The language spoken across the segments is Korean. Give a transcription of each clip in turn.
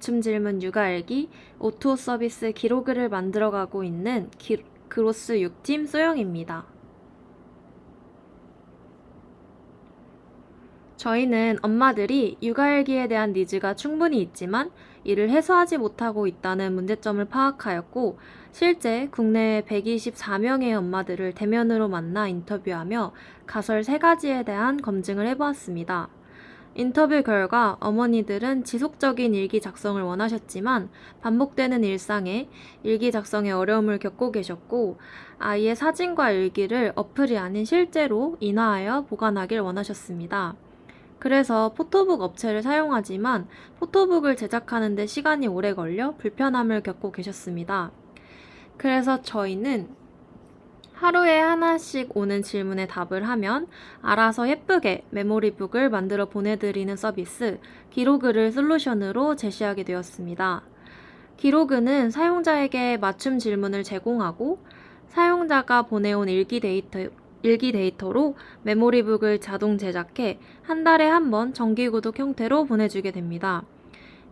맞춤 질문 육아일기 오토 서비스 기록을 만들어가고 있는 기- 그로스 6팀 소영입니다. 저희는 엄마들이 육아일기에 대한 니즈가 충분히 있지만 이를 해소하지 못하고 있다는 문제점을 파악하였고 실제 국내 124명의 엄마들을 대면으로 만나 인터뷰하며 가설 3가지에 대한 검증을 해보았습니다. 인터뷰 결과 어머니들은 지속적인 일기 작성을 원하셨지만 반복되는 일상에 일기 작성에 어려움을 겪고 계셨고 아이의 사진과 일기를 어플이 아닌 실제로 인화하여 보관하길 원하셨습니다. 그래서 포토북 업체를 사용하지만 포토북을 제작하는데 시간이 오래 걸려 불편함을 겪고 계셨습니다. 그래서 저희는 하루에 하나씩 오는 질문에 답을 하면 알아서 예쁘게 메모리북을 만들어 보내드리는 서비스 기로그를 솔루션으로 제시하게 되었습니다. 기로그는 사용자에게 맞춤 질문을 제공하고 사용자가 보내온 일기 데이터, 일기 데이터로 메모리북을 자동 제작해 한 달에 한 번 정기구독 형태로 보내주게 됩니다.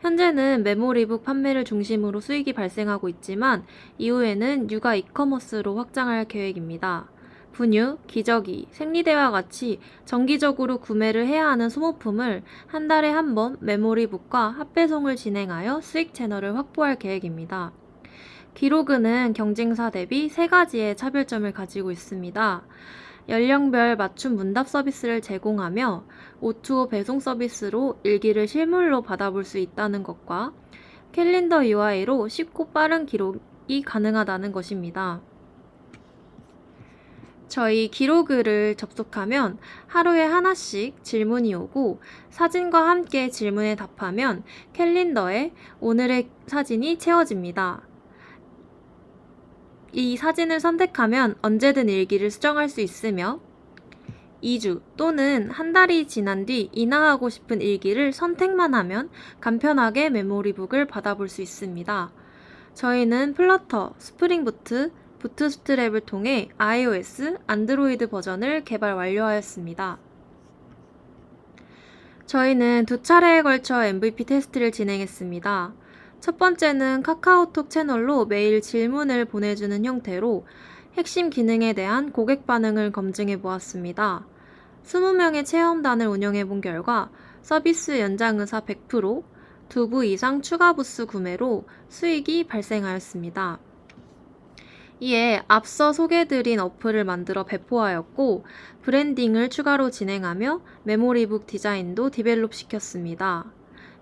현재는 메모리북 판매를 중심으로 수익이 발생하고 있지만 이후에는 육아 이커머스로 확장할 계획입니다. 분유, 기저귀, 생리대와 같이 정기적으로 구매를 해야 하는 소모품을 한 달에 한 번 메모리북과 합배송을 진행하여 수익 채널을 확보할 계획입니다. 기로그는 경쟁사 대비 세 가지의 차별점을 가지고 있습니다. 연령별 맞춤 문답 서비스를 제공하며 O2O 배송 서비스로 일기를 실물로 받아볼 수 있다는 것과 캘린더 UI로 쉽고 빠른 기록이 가능하다는 것입니다. 저희 기로그를 접속하면 하루에 하나씩 질문이 오고 사진과 함께 질문에 답하면 캘린더에 오늘의 사진이 채워집니다. 이 사진을 선택하면 언제든 일기를 수정할 수 있으며 2주 또는 한 달이 지난 뒤 인화하고 싶은 일기를 선택만 하면 간편하게 메모리북을 받아볼 수 있습니다. 저희는 플러터, 스프링부트, 부트스트랩을 통해 iOS, 안드로이드 버전을 개발 완료하였습니다. 저희는 두 차례에 걸쳐 MVP 테스트를 진행했습니다. 첫 번째는 카카오톡 채널로 매일 질문을 보내주는 형태로 핵심 기능에 대한 고객 반응을 검증해 보았습니다. 20명의 체험단을 운영해 본 결과 서비스 연장 의사 100%, 두부 이상 추가 부스 구매로 수익이 발생하였습니다. 이에 앞서 소개드린 어플을 만들어 배포하였고 브랜딩을 추가로 진행하며 메모리북 디자인도 디벨롭 시켰습니다.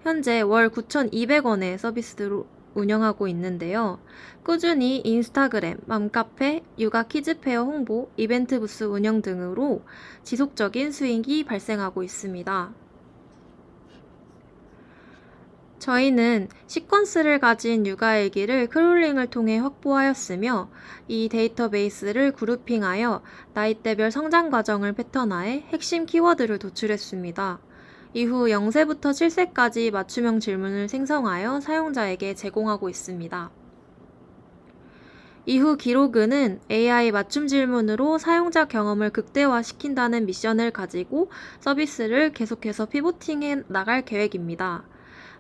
현재 월 9,200원의 서비스로 운영하고 있는데요. 꾸준히 인스타그램, 맘카페, 육아 키즈페어 홍보, 이벤트 부스 운영 등으로 지속적인 수익이 발생하고 있습니다. 저희는 시퀀스를 가진 육아일기를 크롤링을 통해 확보하였으며 이 데이터베이스를 그룹핑하여 나이대별 성장 과정을 패턴화해 핵심 키워드를 도출했습니다. 이후 0세부터 7세까지 맞춤형 질문을 생성하여 사용자에게 제공하고 있습니다. 이후 기로그는 AI 맞춤 질문으로 사용자 경험을 극대화시킨다는 미션을 가지고 서비스를 계속해서 피보팅해 나갈 계획입니다.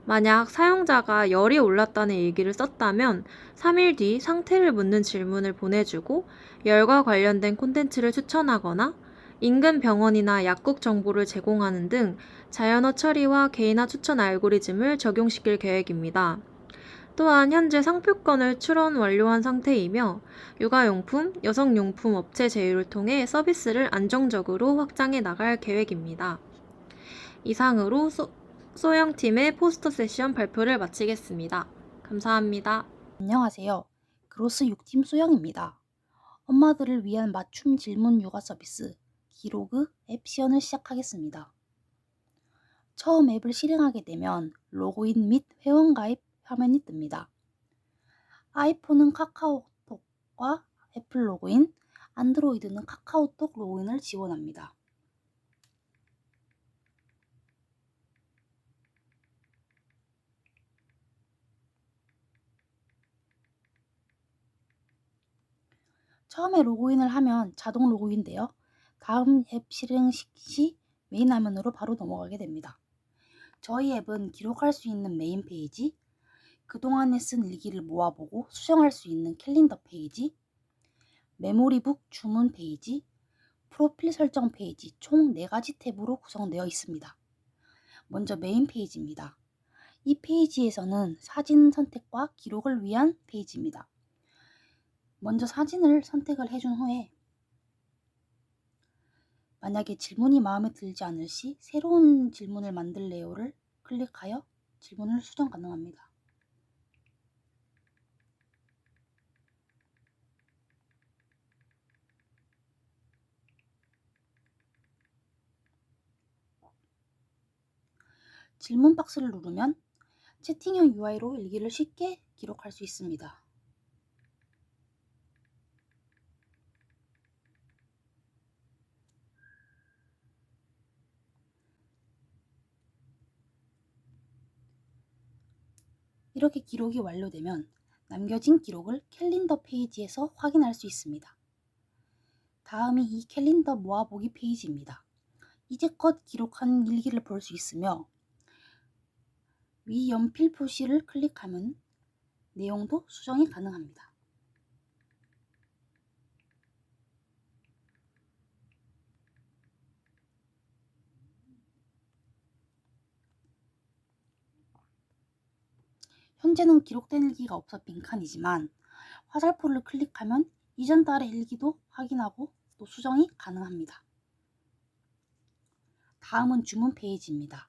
만약 사용자가 열이 올랐다는 일기를 썼다면 3일 뒤 상태를 묻는 질문을 보내주고 열과 관련된 콘텐츠를 추천하거나 인근 병원이나 약국 정보를 제공하는 등 자연어 처리와 개인화 추천 알고리즘을 적용시킬 계획입니다. 또한 현재 상표권을 출원 완료한 상태이며 육아용품, 여성용품 업체 제휴를 통해 서비스를 안정적으로 확장해 나갈 계획입니다. 이상으로 소, 소영팀의 포스터 세션 발표를 마치겠습니다. 감사합니다. 안녕하세요. 그로스 6팀 소영입니다. 엄마들을 위한 맞춤 질문 육아 서비스 기로그 앱 시연을 시작하겠습니다. 처음 앱을 실행하게 되면 로그인 및 회원 가입 화면이 뜹니다. 아이폰은 카카오톡과 애플 로그인, 안드로이드는 카카오톡 로그인을 지원합니다. 처음에 로그인을 하면 자동 로그인되어 다음 앱 실행 시 메인 화면으로 바로 넘어가게 됩니다. 저희 앱은 기록할 수 있는 메인 페이지, 그동안에 쓴 일기를 모아보고 수정할 수 있는 캘린더 페이지, 메모리북 주문 페이지, 프로필 설정 페이지 총 4가지 탭으로 구성되어 있습니다. 먼저 메인 페이지입니다. 이 페이지에서는 사진 선택과 기록을 위한 페이지입니다. 먼저 사진을 선택을 해준 후에 만약에 질문이 마음에 들지 않을 시 새로운 질문을 만들래요를 클릭하여 질문을 수정 가능합니다. 질문 박스를 누르면 채팅형 UI로 일기를 쉽게 기록할 수 있습니다. 이렇게 기록이 완료되면 남겨진 기록을 캘린더 페이지에서 확인할 수 있습니다. 다음이 이 캘린더 모아보기 페이지입니다. 이제껏 기록한 일기를 볼 수 있으며 위 연필 표시를 클릭하면 내용도 수정이 가능합니다. 현재는 기록된 일기가 없어 빈칸이지만 화살표를 클릭하면 이전 달의 일기도 확인하고 또 수정이 가능합니다. 다음은 주문 페이지입니다.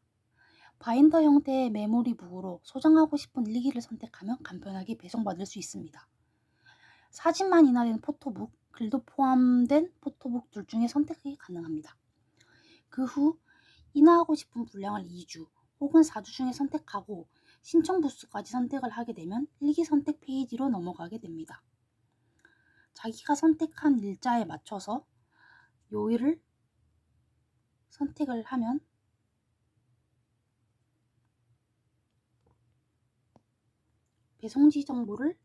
바인더 형태의 메모리 북으로 소장하고 싶은 일기를 선택하면 간편하게 배송받을 수 있습니다. 사진만 인화된 포토북, 글도 포함된 포토북 둘 중에 선택이 가능합니다. 그 후 인화하고 싶은 분량을 2주 혹은 4주 중에 선택하고 신청 부수까지 선택을 하게 되면 일기 선택 페이지로 넘어가게 됩니다. 자기가 선택한 일자에 맞춰서 요일을 선택을 하면 배송지 정보를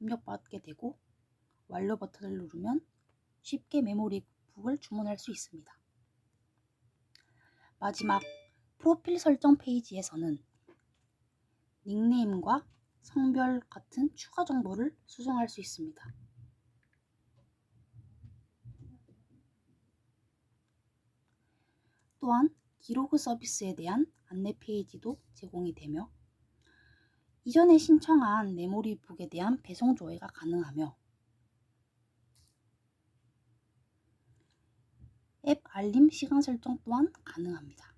입력받게 되고 완료 버튼을 누르면 쉽게 메모리 북을 주문할 수 있습니다. 마지막 프로필 설정 페이지에서는 닉네임과 성별 같은 추가 정보를 수정할 수 있습니다. 또한 기로그 서비스에 대한 안내 페이지도 제공이 되며 이전에 신청한 메모리북에 대한 배송 조회가 가능하며 앱 알림 시간 설정 또한 가능합니다.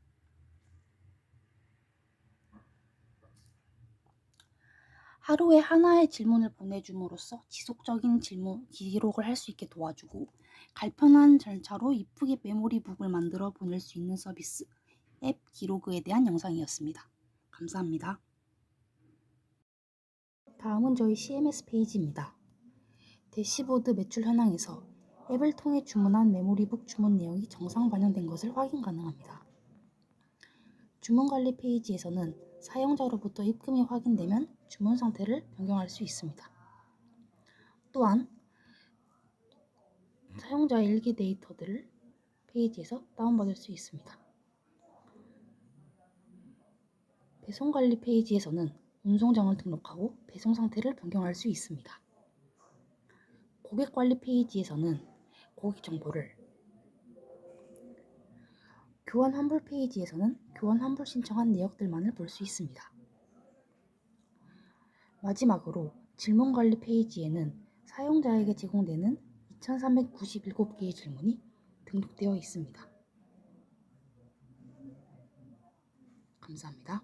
하루에 하나의 질문을 보내줌으로써 지속적인 질문 기록을 할 수 있게 도와주고 간편한 절차로 이쁘게 메모리북을 만들어 보낼 수 있는 서비스 앱 기로그에 대한 영상이었습니다. 감사합니다. 다음은 저희 CMS 페이지입니다. 대시보드 매출 현황에서 앱을 통해 주문한 메모리북 주문 내용이 정상 반영된 것을 확인 가능합니다. 주문 관리 페이지에서는 사용자로부터 입금이 확인되면 주문 상태를 변경할 수 있습니다. 또한 사용자의 일기 데이터들을 페이지에서 다운받을 수 있습니다. 배송 관리 페이지에서는 운송장을 등록하고 배송 상태를 변경할 수 있습니다. 고객 관리 페이지에서는 고객 정보를 교환 환불 페이지에서는 교환 환불 신청한 내역들만을 볼 수 있습니다. 마지막으로 질문 관리 페이지에는 사용자에게 제공되는 2397개의 질문이 등록되어 있습니다. 감사합니다.